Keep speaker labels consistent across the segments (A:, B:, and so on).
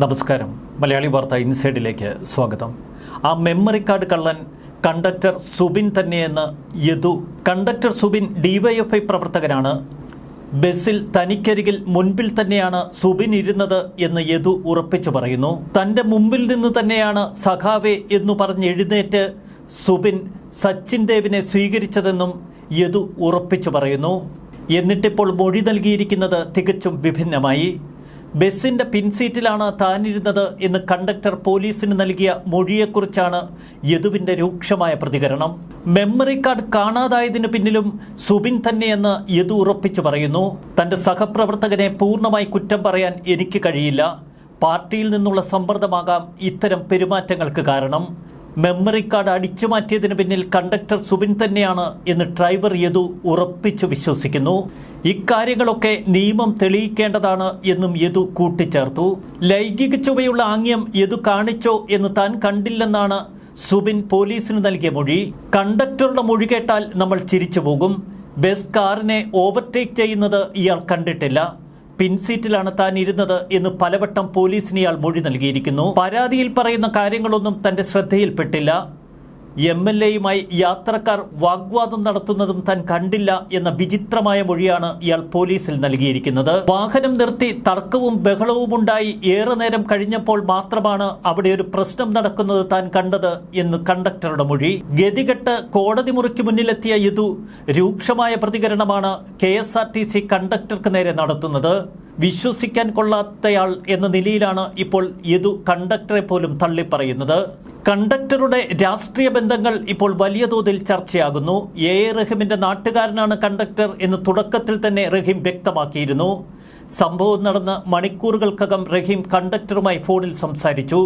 A: നമസ്കാരം. മലയാളി വാർത്ത ഇൻസൈഡിലേക്ക് സ്വാഗതം. ആ മെമ്മറി കാർഡ് കള്ളൻ കണ്ടക്ടർ സുബിൻ തന്നെയെന്ന് യദു. കണ്ടക്ടർ സുബിൻ ഡിവൈഎഫ്ഐ പ്രവർത്തകനാണ്. ബസ്സിൽ തനിക്കരികിൽ മുൻപിൽ തന്നെയാണ് സുബിൻ ഇരുന്നത് എന്ന് യദു ഉറപ്പിച്ചു പറയുന്നു. തന്റെ മുമ്പിൽ നിന്ന് തന്നെയാണ് സഖാവെ എന്നു പറഞ്ഞ് എഴുന്നേറ്റ് സുബിൻ സച്ചിൻ ദേവിനെ സ്വീകരിച്ചതെന്നും യദു ഉറപ്പിച്ചു പറയുന്നു. എന്നിട്ടിപ്പോൾ മൊഴി നൽകിയിരിക്കുന്നത് തികച്ചും വിഭിന്നമായി. ബസ്സിന്റെ പിൻസീറ്റിലാണ് താനിരുന്നത് എന്ന് കണ്ടക്ടർ പോലീസിന് നൽകിയ മൊഴിയെക്കുറിച്ചാണ് യദുവിന്റെ രൂക്ഷമായ പ്രതികരണം. മെമ്മറി കാർഡ് കാണാതായതിനു പിന്നിലും സുബിൻ തന്നെയെന്ന് യദു ഉറപ്പിച്ചു പറയുന്നു. തന്റെ സഹപ്രവർത്തകനെ പൂർണമായി കുറ്റം പറയാൻ എനിക്ക് കഴിയില്ല. പാർട്ടിയിൽ നിന്നുള്ള സമ്മർദ്ദമാകാം ഇത്തരം പെരുമാറ്റങ്ങൾക്ക് കാരണം. മെമ്മറി കാർഡ് അടിച്ചു മാറ്റിയതിന് പിന്നിൽ കണ്ടക്ടർ സുബിൻ തന്നെയാണ് എന്ന് ഡ്രൈവർ യദു ഉറപ്പിച്ചു വിശ്വസിക്കുന്നു. ഇക്കാര്യങ്ങളൊക്കെ നിയമം തെളിയിക്കേണ്ടതാണ് എന്നും യദു കൂട്ടിച്ചേർത്തു. ലൈംഗിക ചുവയുള്ള ആംഗ്യം യദു കാണിച്ചോ എന്ന് താൻ കണ്ടില്ലെന്നാണ് സുബിൻ പോലീസിന് നൽകിയ മൊഴി. കണ്ടക്ടറുടെ മൊഴി കേട്ടാൽ നമ്മൾ ചിരിച്ചു പോകും ബസ് കാറിനെ ഓവർടേക്ക് ചെയ്യുന്നത് ഇയാൾ കണ്ടിട്ടില്ല. പിൻസീറ്റിലാണ് താൻ ഇരുന്നത് എന്ന് പലവട്ടം പോലീസിന് ഇയാൾ മൊഴി നൽകിയിരിക്കുന്നു. പരാതിയിൽ പറയുന്ന കാര്യങ്ങളൊന്നും തന്റെ ശ്രദ്ധയിൽപ്പെട്ടില്ല. എം എൽ എയുമായി യാത്രക്കാർ വാഗ്വാദം നടത്തുന്നതും താൻ കണ്ടില്ല എന്ന വിചിത്രമായ മൊഴിയാണ് ഇയാൾ പോലീസിൽ നൽകിയിരിക്കുന്നത്. വാഹനം നിർത്തി തർക്കവും ബഹളവും ഉണ്ടായി ഏറെ നേരം കഴിഞ്ഞപ്പോൾ മാത്രമാണ് അവിടെ ഒരു പ്രശ്നം നടക്കുന്നത് താൻ കണ്ടത് എന്ന് കണ്ടക്ടറുടെ മൊഴി. ഗതികെട്ട് കോടതി മുറിക്ക് മുന്നിലെത്തിയ യദു രൂക്ഷമായ പ്രതികരണമാണ് K S R T C കണ്ടക്ടർക്ക് നേരെ നടത്തുന്നത്. വിശ്വസിക്കാൻ കൊള്ളാത്തയാൾ എന്ന നിലയിലാണ് ഇപ്പോൾ യദു കണ്ടക്ടറെ പോലും തള്ളിപ്പറയുന്നത്. കണ്ടക്ടറുടെ രാഷ്ട്രീയ ബന്ധങ്ങൾ ഇപ്പോൾ വലിയ തോതിൽ ചർച്ചയാകുന്നു. എ. എ. റഹീമിന്റെ നാട്ടുകാരനാണ് കണ്ടക്ടർ എന്ന് തുടക്കത്തിൽ തന്നെ റഹീം വ്യക്തമാക്കിയിരുന്നു. സംഭവം നടന്ന് മണിക്കൂറുകൾക്കകം റഹീം കണ്ടക്ടറുമായി ഫോണിൽ സംസാരിച്ചു.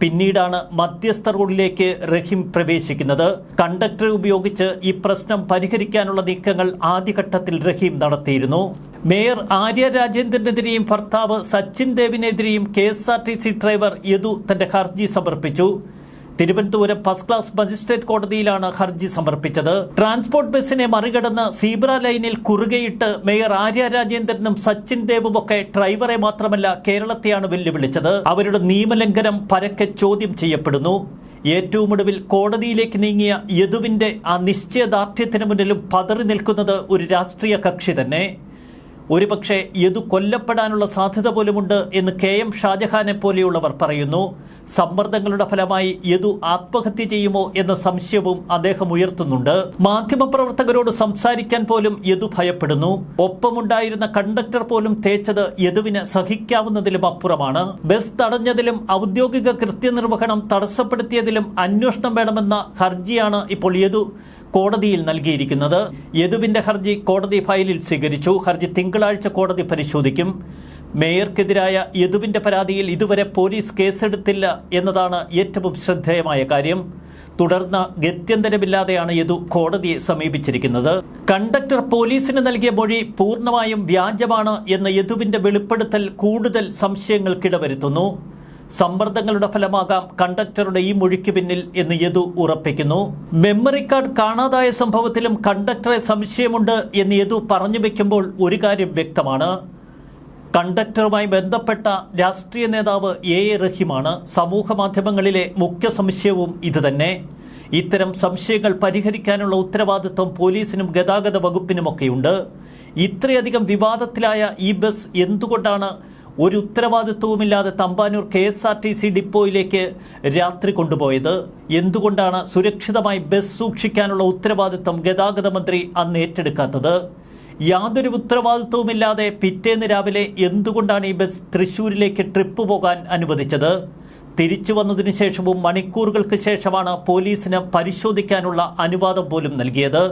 A: പിന്നീടാണ് മധ്യസ്ഥ റോഡിലേക്ക് റഹീം പ്രവേശിക്കുന്നത്. കണ്ടക്ടറെ ഉപയോഗിച്ച് ഈ പ്രശ്നം പരിഹരിക്കാനുള്ള നീക്കങ്ങൾ ആദ്യഘട്ടത്തിൽ റഹീം നടത്തിയിരുന്നു. മേയർ ആര്യ രാജേന്ദ്രനെതിരെയും ഭർത്താവ് Sachin ദേവിനെതിരെയും K S R T C driver Yadu തന്റെ ഹർജി സമർപ്പിച്ചു. തിരുവനന്തപുരം ഫസ്റ്റ് ക്ലാസ് മജിസ്ട്രേറ്റ് കോടതിയിലാണ് ഹർജി സമർപ്പിച്ചത്. ട്രാൻസ്പോർട്ട് ബസ്സിനെ മറികടന്ന് സീബ്ര ലൈനിൽ കുറുകയിട്ട് മേയർ ആര്യ രാജേന്ദ്രനും സച്ചിൻ ദേവുമൊക്കെ ഡ്രൈവറെ മാത്രമല്ല കേരളത്തെയാണ് വെല്ലുവിളിച്ചത്. അവരുടെ നിയമലംഘനം പരക്കെ ചോദ്യം ചെയ്യപ്പെടുന്നു. ഏറ്റവും ഒടുവിൽ കോടതിയിലേക്ക് നീങ്ങിയ യദുവിന്റെ ആ നിശ്ചയദാർഢ്യത്തിന് മുന്നിലും പതറി നിൽക്കുന്നത് ഒരു രാഷ്ട്രീയ കക്ഷി തന്നെ. ഒരുപക്ഷെ യദു കൊല്ലപ്പെടാനുള്ള സാധ്യത പോലുമുണ്ട് എന്ന് കെ എം ഷാജഹാനെ പോലെയുള്ളവർ പറയുന്നു. സമ്മർദ്ദങ്ങളുടെ ഫലമായി യദു ആത്മഹത്യ ചെയ്യുമോ എന്ന സംശയവും അദ്ദേഹം ഉയർത്തുന്നുണ്ട്. മാധ്യമപ്രവർത്തകരോട് സംസാരിക്കാൻ പോലും യദു ഭയപ്പെടുന്നു. ഒപ്പമുണ്ടായിരുന്ന കണ്ടക്ടർ പോലും തേച്ചത് യദുവിന് സഹിക്കാവുന്നതിലും അപ്പുറമാണ്. ബസ് തടഞ്ഞതിലും ഔദ്യോഗിക കൃത്യനിർവഹണം തടസ്സപ്പെടുത്തിയതിലും അന്വേഷണം വേണമെന്ന ഹർജിയാണ് ഇപ്പോൾ യദു കോടതിയിൽ നൽകിയിരിക്കുന്നത്. യദുവിന്റെ ഹർജി കോടതി ഫയലിൽ സ്വീകരിച്ചു. ഹർജി തിങ്കളാഴ്ച കോടതി പരിശോധിക്കും. മേയർക്കെതിരായ യദുവിന്റെ പരാതിയിൽ ഇതുവരെ പോലീസ് കേസെടുത്തില്ല എന്നതാണ് ഏറ്റവും ശ്രദ്ധേയമായ കാര്യം. തുടർന്ന് ഗത്യന്തരമില്ലാതെയാണ് യദു കോടതിയെ സമീപിച്ചിരിക്കുന്നത്. കണ്ടക്ടർ പോലീസിന് നൽകിയ മൊഴി പൂർണമായും വ്യാജമാണ് എന്ന യദുവിന്റെ വെളിപ്പെടുത്തൽ കൂടുതൽ സംശയങ്ങൾക്കിടവരുത്തുന്നു. സമ്മർദ്ദങ്ങളുടെ ഫലമാകാം കണ്ടക്ടറുടെ ഈ മൊഴിക്ക് പിന്നിൽ എന്ന് യദു ഉറപ്പിക്കുന്നു. മെമ്മറി കാർഡ് കാണാതായ സംഭവത്തിലും കണ്ടക്ടറെ സംശയമുണ്ട് എന്ന് യദു പറഞ്ഞു വെക്കുമ്പോൾ ഒരു കാര്യം വ്യക്തമാണ്. കണ്ടക്ടറുമായി ബന്ധപ്പെട്ട രാഷ്ട്രീയ നേതാവ് എ എ റഹീമാണ് സമൂഹ മാധ്യമങ്ങളിലെ മുഖ്യ സംശയവും ഇതുതന്നെ. ഇത്തരം സംശയങ്ങൾ പരിഹരിക്കാനുള്ള ഉത്തരവാദിത്വം പോലീസിനും ഗതാഗത വകുപ്പിനുമൊക്കെയുണ്ട്. ഇത്രയധികം വിവാദത്തിലായ ഈ ബസ് എന്തുകൊണ്ടാണ് ഒരു ഉത്തരവാദിത്വവുമില്ലാതെ Thampanoor K S R T C ഡിപ്പോയിലേക്ക് രാത്രി കൊണ്ടുപോയത്. എന്തുകൊണ്ടാണ് സുരക്ഷിതമായി ബസ് സൂക്ഷിക്കാനുള്ള ഉത്തരവാദിത്വം ഗതാഗത മന്ത്രി അന്ന് ഏറ്റെടുക്കാത്തത്? യാതൊരു ഉത്തരവാദിത്വവുമില്ലാതെ പിറ്റേന്ന് രാവിലെ എന്തുകൊണ്ടാണ് ഈ ബസ് തൃശ്ശൂരിലേക്ക് ട്രിപ്പ് പോകാൻ അനുവദിച്ചത്? തിരിച്ചു വന്നതിനു ശേഷവും മണിക്കൂറുകൾക്ക് ശേഷമാണ് പോലീസിന് പരിശോധിക്കാനുള്ള അനുവാദം പോലും നൽകിയത്.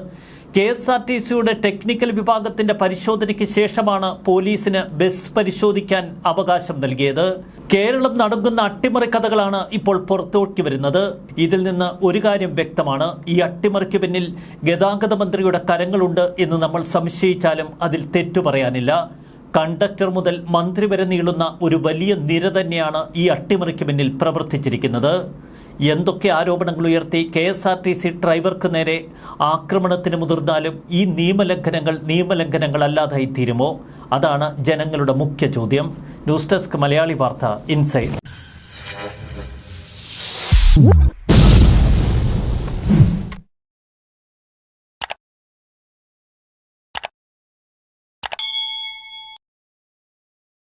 A: കെ എസ് ആർ ടി സിയുടെ ടെക്നിക്കൽ വിഭാഗത്തിന്റെ പരിശോധനയ്ക്ക് ശേഷമാണ് പോലീസിന് ബസ് പരിശോധിക്കാൻ അവകാശം നൽകിയത്. കേരളം നടക്കുന്ന അട്ടിമറി കഥകളാണ് ഇപ്പോൾ പുറത്തോട്ട് വരുന്നത്. ഇതിൽ നിന്ന് ഒരു കാര്യം വ്യക്തമാണ്. ഈ അട്ടിമറിക്ക് പിന്നിൽ ഗതാഗത മന്ത്രിയുടെ കരങ്ങളുണ്ട് എന്ന് നമ്മൾ സംശയിച്ചാലും അതിൽ തെറ്റു പറയാനില്ല. കണ്ടക്ടർ മുതൽ മന്ത്രി വരെ നീളുന്ന ഒരു വലിയ നിര തന്നെയാണ് ഈ അട്ടിമറിക്ക് പിന്നിൽ പ്രവർത്തിച്ചിരിക്കുന്നത്. എന്തൊക്കെ ആരോപണങ്ങൾ ഉയർത്തി K S R T C ഡ്രൈവർക്ക് നേരെ ആക്രമണത്തിന് മുതിർന്നാലും ഈ നിയമലംഘനങ്ങൾ നിയമലംഘനങ്ങളല്ലാതായി തീരുമോ? അതാണ് ജനങ്ങളുടെ മുഖ്യ ചോദ്യം. ന്യൂസ് ഡെസ്ക് മലയാളി വാർത്ത ഇൻസൈഡ്